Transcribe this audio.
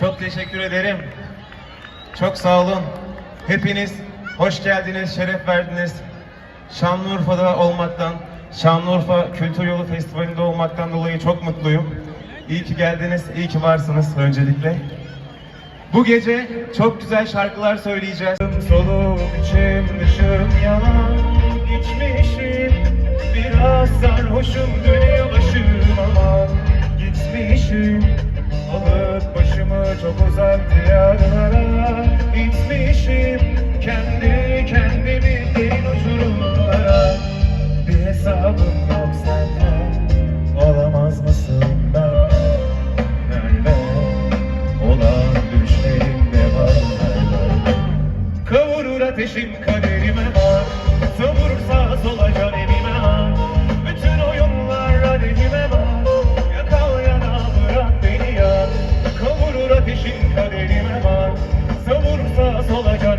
Çok teşekkür ederim. Çok sağ olun. Hepiniz hoş geldiniz, şeref verdiniz. Şanlıurfa'da olmaktan, Şanlıurfa Kültür Yolu Festivali'nde olmaktan dolayı çok mutluyum. İyi ki geldiniz, iyi ki varsınız öncelikle. Bu gece çok güzel şarkılar söyleyeceğiz. Solum içim dışım yalan içmişim Biraz sarhoşum dönüyor çok uzak diyarlara gitmişim. Kendi kendimi derin uçurumlara Bir hesabım yok senden. Olamaz mısın ben? Nerede? Olan düşlerimde var? Nerede? Kavurur ateşim kar ateşin kaderime var. Savursa solacak